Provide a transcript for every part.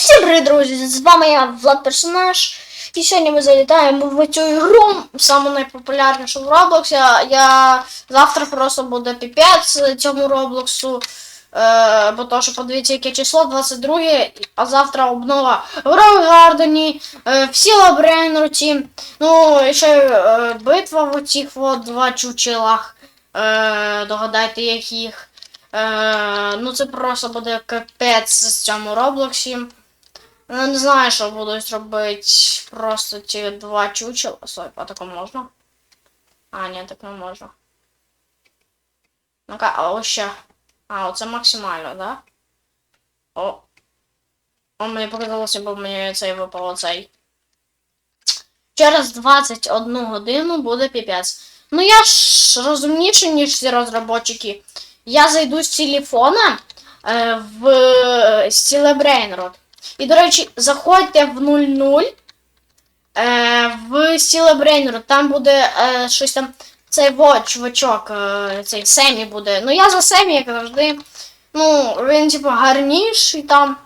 Всім привіт, друзі! З вами я, Влад Персонаж. І сьогодні ми залітаємо в цю ігру, саму найпопулярнішу в Роблоксі. Я завтра просто буде піпець цьому Роблоксу. Е, бо то, що подивіться, яке число, 22, а завтра обнова в Рогардені, е, в Сіла Брейнруті. Ну, і ще е, битва в оцих от два чучелах. Е, догадайте, яких. Е, ну це просто буде капець в цьому Роблоксі. Ну, не знаю, що будуть робити просто ті два чучела. Стой, а тако можна? А, ні, так не можна. Ну-ка, а ось ще. А, оце максимально, да? О. О, мені показалося, бо мені цей випав оцей. Через 21 годину буде піпець. Ну я ж розумніший, ніж всі розробники. Я зайду з телефона е, в стіле Brainrot. І, до речі, заходьте в 00 е, в стіле Brainrot. Там буде е, щось там. Цей вот, чувачок, е, цей Семі буде. Ну я за Семі, як завжди. Ну, він, типу, гарніший там,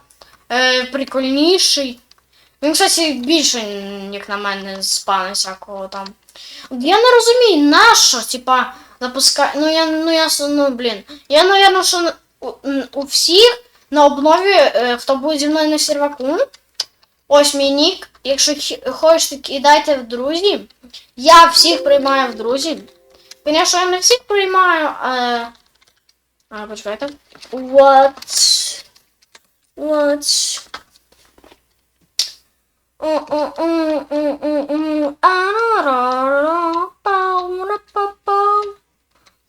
е, прикольніший. Він, кстати, більше, як на мене, з пана всякого там. Я не розумію, нащо, типа, запускати. Ну я, ну я, ну блін. Я, наверно, що у, у всіх на обнові, е, хто буде зі мною на серваку. Ось мій нік. Якщо хочете, кидайте в друзі. Я всіх приймаю в друзі. Звісно, я не всіх приймаю, а. А, почекайте. What? What?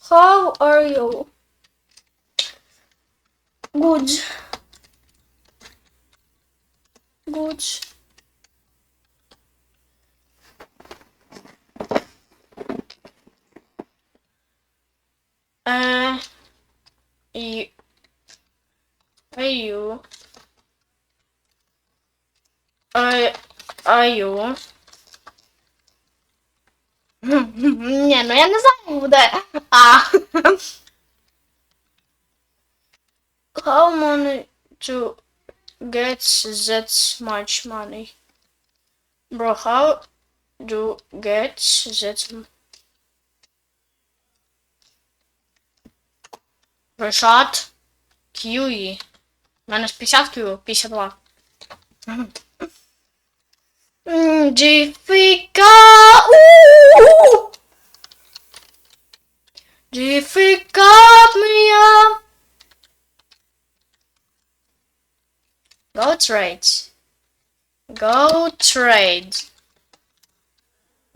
How are you? Good. Good. Uh, you, are you? Are, are you? Ні, ну я не знаю, буде. А. How money to get that much money? Bro, how do get that m- Решат Кьюї. У мене ж 50 Кью, 52. Діфіка. Діфіка мія. Go trade. Go trade.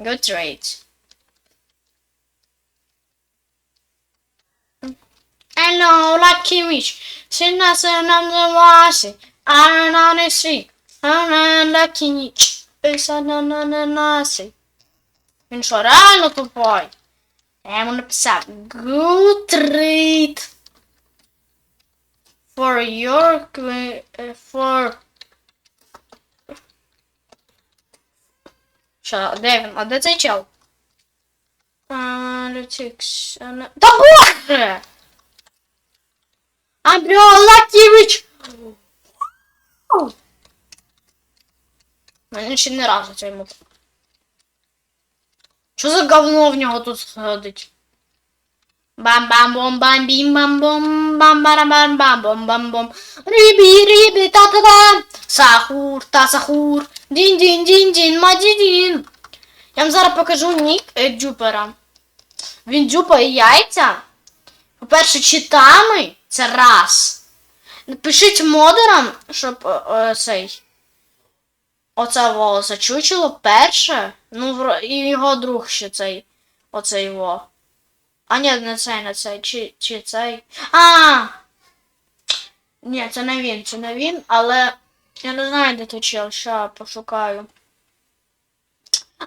Go trade. I know, lucky wish. She doesn't underwash. I don't know the sea. I'm not lucky wish. Pensando na nossa. Vem chorar, boy. I'm gonna pensar. Go trade. For your... que- eh, For... Що, де він? А де цей чел? Analytics... ана- Та боже! Андрій Лаківич! Мене ще не разу цей мут. Що за говно в нього тут сходить? Бам бам бом бам бім бам бом бам барам бам бам бом бам бом рибі рибі та та та сахур та сахур дін мадідін. Я вам зараз покажу нік е, Джупера. Він джупає яйця. По-перше, читами це раз. Напишіть модерам, щоб е, е, цей. Оце во зачучило перше. Ну, і його друг ще цей. Оцей во. А ні, не цей, не цей. Чи, чи цей. А! Ні, це не він, це не він, але я не знаю, де той чел, ща пошукаю.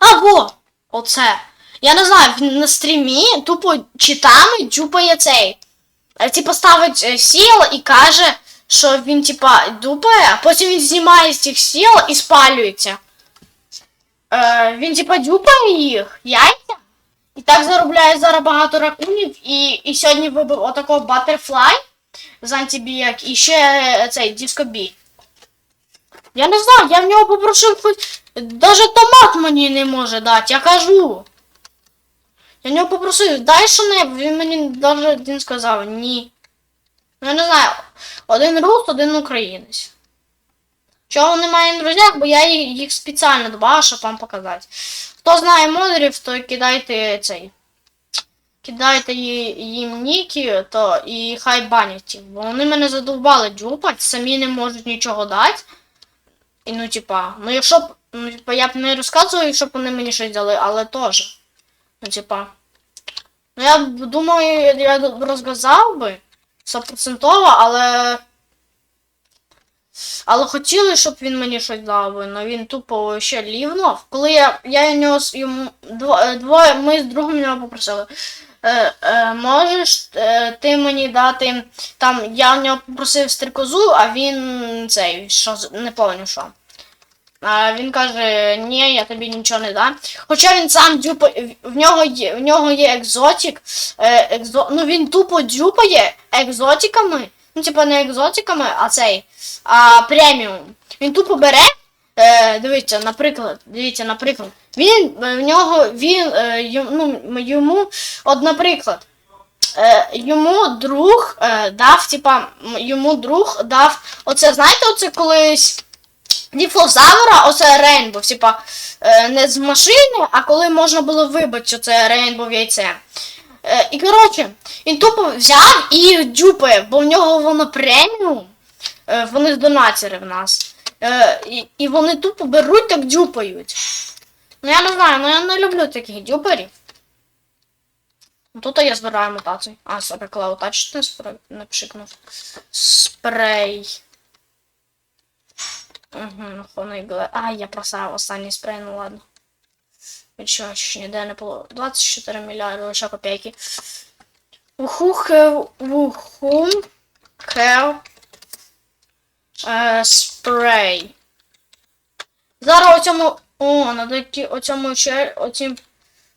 А, во! Оце. Я не знаю, він на стрімі тупо читами дюпає цей. Е, Типа ставить е, сіл і каже, що він, типа, дупає, а потім він знімає з цих сіл і спалюється. Е, він, типа, дюпає їх, яйця. І так заробляє зараз багато ракунів. І, і сьогодні вибив отакого Butterfly з антибіяк і ще цей Bee. Я не знаю, я в нього попросив хоч. Даже томат мені не може дати, я кажу. Я в нього попросив, дай що не, він мені даже він сказав ні. Ну, Я не знаю, один рус, один українець. Чого немає на друзях, бо я їх, спеціально добавив, щоб вам показати. Хто знає модерів, то кидайте цей. Кидайте їм ніки, то і хай банять їх. Бо вони мене задовбали дюпать, самі не можуть нічого дати. І ну, типа, ну якщо б. Ну, типа, я б не розказував, якщо б вони мені щось дали, але теж. Ну, типа. Ну я думаю, я розказав би стопроцентово, але. Але хотіли, щоб він мені щось дав, але він тупо ще лівнув. Коли я, я нього йому дво- двоє, ми з другом його попросили. Е, е, можеш е, ти мені дати там, я в нього попросив стрикозу, а він цей, що не пам'ятаю що. А він каже, ні, я тобі нічого не дам. Хоча він сам дюпає, в нього є, в нього є екзотик, е, екзо, ну він тупо дюпає екзотиками. Ну, типа не екзотиками, а цей, а преміум. Він тупо бере. Е, дивіться, наприклад, дивіться, наприклад. Він е, в нього він е, ю- ну, йому, от, наприклад, е, йому друг е, дав, типа, йому друг дав. Оце, знаєте, оце колись діфлозавра, оце рейнбов, типа, е, не з машини, а коли можна було вибити, це рейнбов яйце. Е, і коротше, він тупо взяв і дюпає, бо в нього воно преміум. Е, вони донатери в нас. Е, і, і вони тупо беруть так дюпають. Ну я не знаю, ну я не люблю таких дюперів. Ну, Тут я збираю мутації. А, сорі, Клау, тач не, спре- не пшикнув. Спрей. Угу, хоний гле. А, я просав останній спрей, ну ладно. Нічого, ще ніде не було. 24 мільярди, лише копійки. Уху, хев, уху, хев, е, спрей. Зараз оцьому, о, надо йти оцьому чел, оцім,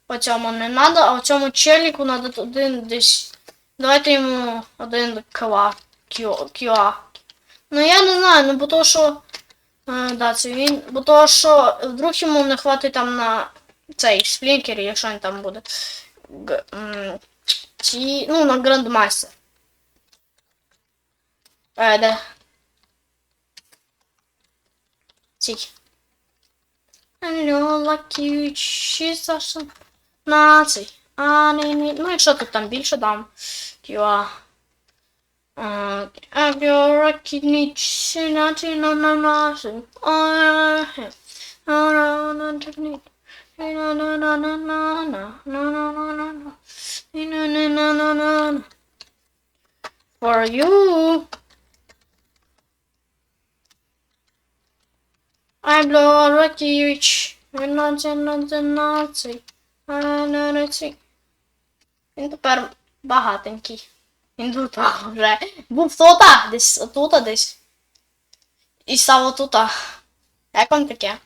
оцьому не надо, а оцьому челіку надо один десь, давайте йому один ква, кіа. Ну я не знаю, ну бо то, що, е, да, це він, бо то, що вдруг йому не хватить там на цей сплінкер, якщо він там буде. Г, м, ті, ну, на грандмастер. Е, де? Цій. Алло, лакі, чисто націй. А, не, не, ну, якщо тут там більше дам. Ківа. Алло, лакі, нічі, націй, на, на. На, на, For you. I'm already rich. I'm not another Nazi. Nazi. Він тепер багатенький. Він тут вже. Був тута десь, отута десь. І став отута. Як вам таке?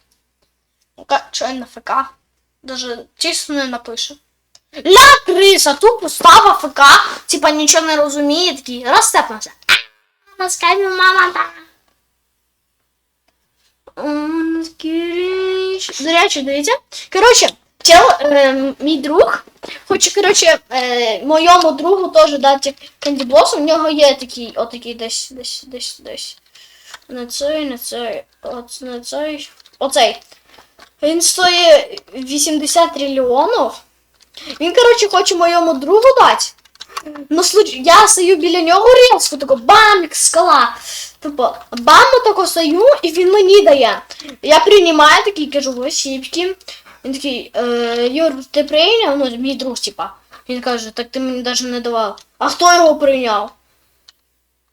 Ну-ка, чого він на ФК? Даже чесно не напише. Ля криса, тупо став АФК, типа нічого не розуміє, такий На скайпі мама та. До речі, дивіться. Коротше, чел, е, мій друг, хоче, коротше, е, моєму другу теж дати Blossom, в нього є такий, отакий десь, десь, десь, десь. Не цей, не цей, от, не цей, оцей. Він стоїть 80 трильйонів. Він, коротше, хоче моєму другу дати. Ну, я стою біля нього різко, тако бам, як скала. Типу, бам, тако стою, і він мені дає. Я приймаю такий, кажу, осіпки. Він такий, е, Юр, ти прийняв? Ну, мій друг, типа. Він каже, так ти мені навіть не давав. А хто його прийняв?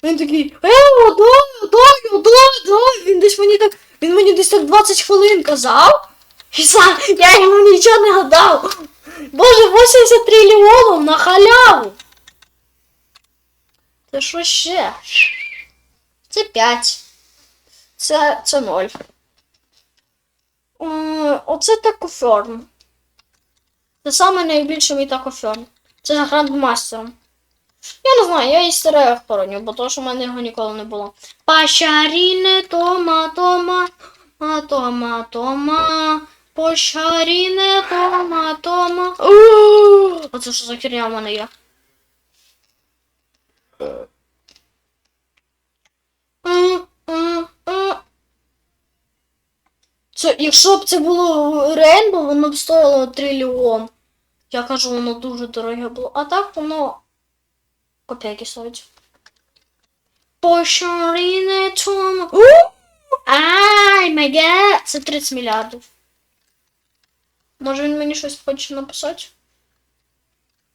Він такий, е, дай, дай, дай, дай. Він десь мені так, він мені десь так 20 хвилин казав. Сам, я йому нічого не гадав. Боже, 80 трильйонів на халяву. Це що ще? Це 5. Це, це 0. М, Оце такоферм. Це саме найбільший мій такоферм. Це за грандмастером. Я не знаю, я і старе хороню, бо то, що в мене його ніколи не було. Пашаріне, тома, тома. Тома, Тома, пошаріне Тома, Тома. Ууу, Оце що за херня в мене є? Це, якщо б це було Рейнбо, воно б стоїло трильйон. Я кажу, воно дуже дороге було. А так воно копійки стоїть. Пошаріне Тома. У! Ай, май! Це 30 мільярдів. Може він мені щось хоче написати?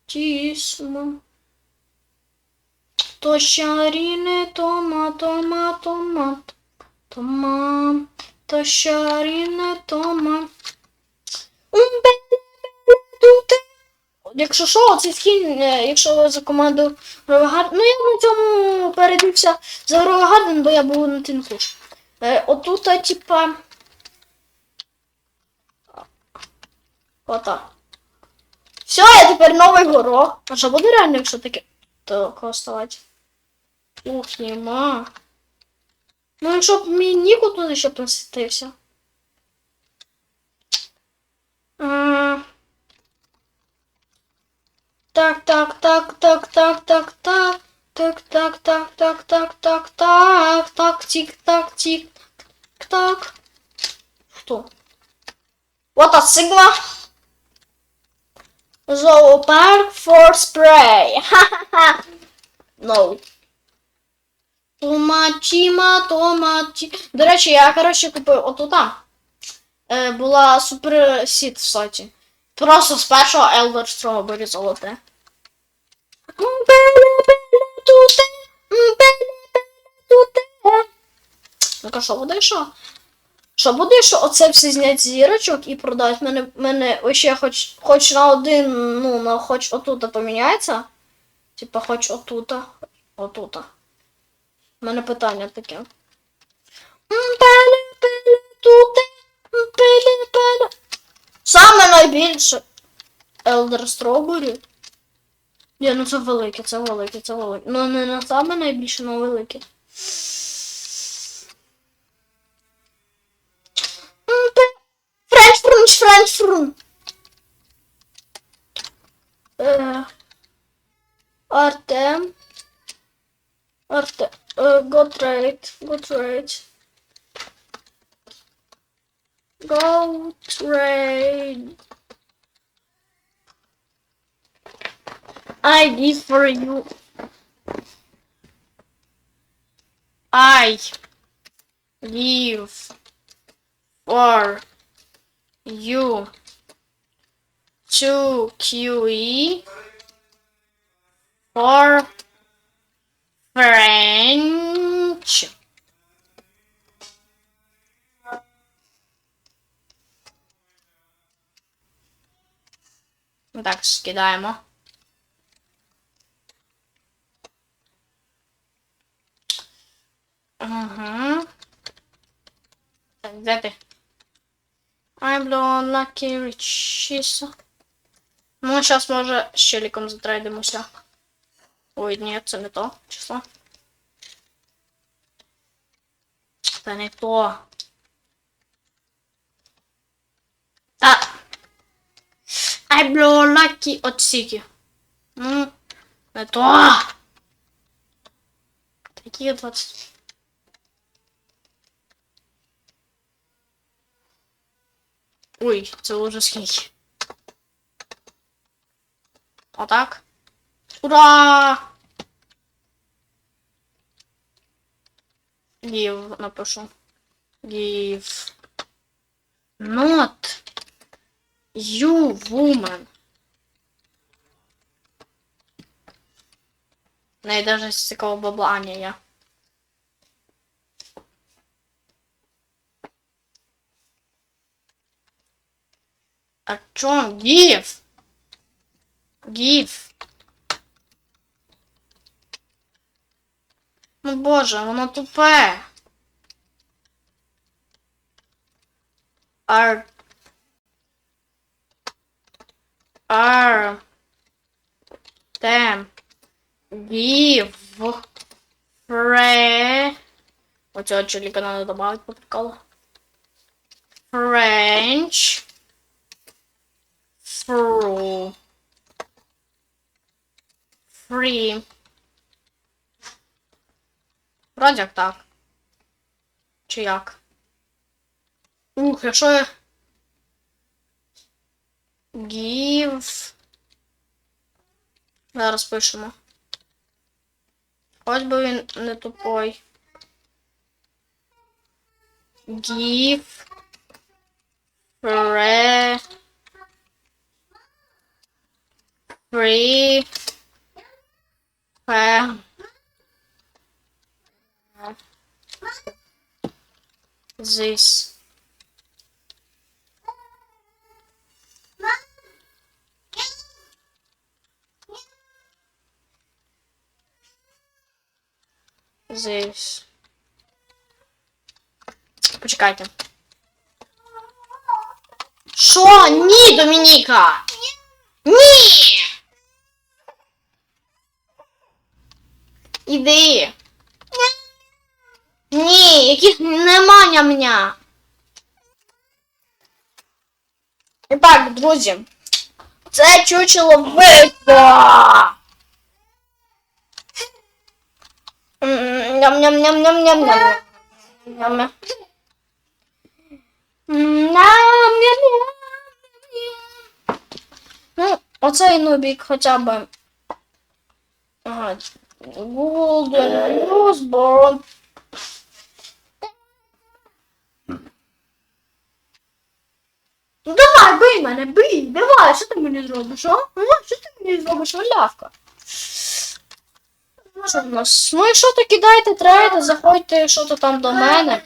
Тісно. То шаріне тома, тома, тома, тома, то шаріне тома. Якщо що, цей скін, е, якщо за команду Ровегарден, ну я на цьому передився за Ровегарден, бо я був на тінхуш. Е, отут, типа. Ота. Все, я тепер новий горох. А що буде реально, якщо таке то коштувати? Ух, нема. Ну, якщо б мій ніку туди ще присвітився. А, Так, так, так, так, так, так, так. Так, так, так, так, так, так, так, так, тик, так, тик, так. Что? Вот а Sigma. Зоопарк for spray. Ха-ха-ха. No. Томачіма, томачі. До речі, я, коротше, купив отута. Е, була супер сіт в соті. Просто з першого Elder Strawberry золоте. Ну-ка, що буде що? Що буде, що оце все зняти зірочок і продати? Мене, мене ще хоч, хоч на один, ну, на хоч отута поміняється. Типа хоч отута. Отута. У мене питання таке. Саме найбільше. Elder Strawberry. Ні, ну це велике, це велике, це велике. Ну не на саме найбільше, але велике. mushroom. Ee, Artem. Artem. Uh, go trade. Go trade. Go trade. I need for you. I leave for you two QE for French. Так, скидаємо. Ага. Так, де ти? I'm the lucky riches. Ну, зараз, може, з челіком затрейдимося. Ой, ні, це не то число. Це не то. А! I blow lucky от сіки. Ну, не то. Такі 20. Ой, це уже скільки. Отак. Ура! Give напишу. Give. Not. You woman. В неї даже з цікавого бабла не є. А чо? Give. Give. Ну боже, воно тупе. Ар. Ар. Тем. Give. Фре. Оцього челіка надо добавить по приколу. French. Fru. Free. Вроді як так. Чи як? Ух, якщо я. Give. Зараз пишемо. Хоч би він не тупой. Give. Fre. Free. Фе. This. This. Почекайте. Що? Ні, Домініка! Ні! Іди. Ні, яких нема ням-ня. І так, друзі. Це чучело. М, Ням-ням-ням-ням-ням-ням. Ням. М, Ням-ням-ням. Ну, оцей нубік хоча б. Ага. Golden Newsborn. Ну давай, бий мене, бий, давай, що ти мені зробиш, а? А? Що ти мені зробиш, малявка? Ну, що в нас? Ну, якщо то кидайте трейди, заходьте, що то там до мене.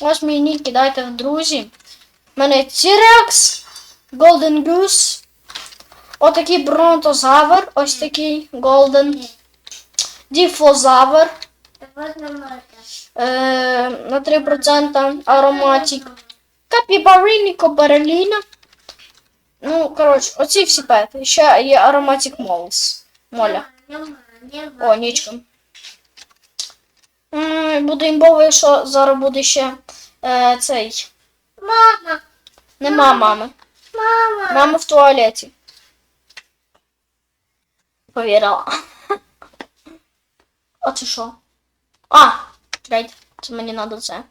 Ось мій нік кидайте в друзі. У мене T-Rex, Golden Goose, отакий бронтозавр, ось такий Golden, Діфозавр, е, на 3% ароматик, Капібариніко Бареліна. Ну, коротше, оці всі пети. Ще є ароматик Молс. Моля. О, нічка. Буде імбовий, що зараз буде ще е, цей. Мама, Нема мами. мама. Мама в туалеті. Повірила. O, co szło? O! Czekaj, co mnie na doce?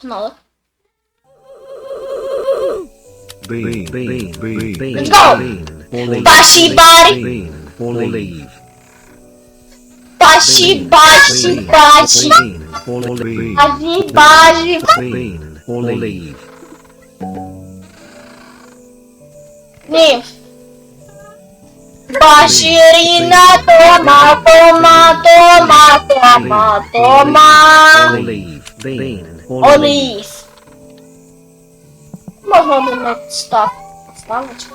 Panowie. Bean, bean, bean, bean. Let's go! Basi bari! Olive. Basi, basi, basi! Basi, basi! Olive. Olive. Ні. Башіріна, тома, тома, тома, тома, тома. olive, bean, olive, Олів. Можна мене став. Ставити.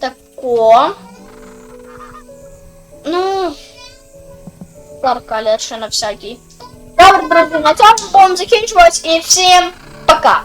Тако. Ну. Ларкалер ще на всякий. Добре, друзі, на цьому будемо закінчувати і всім пока.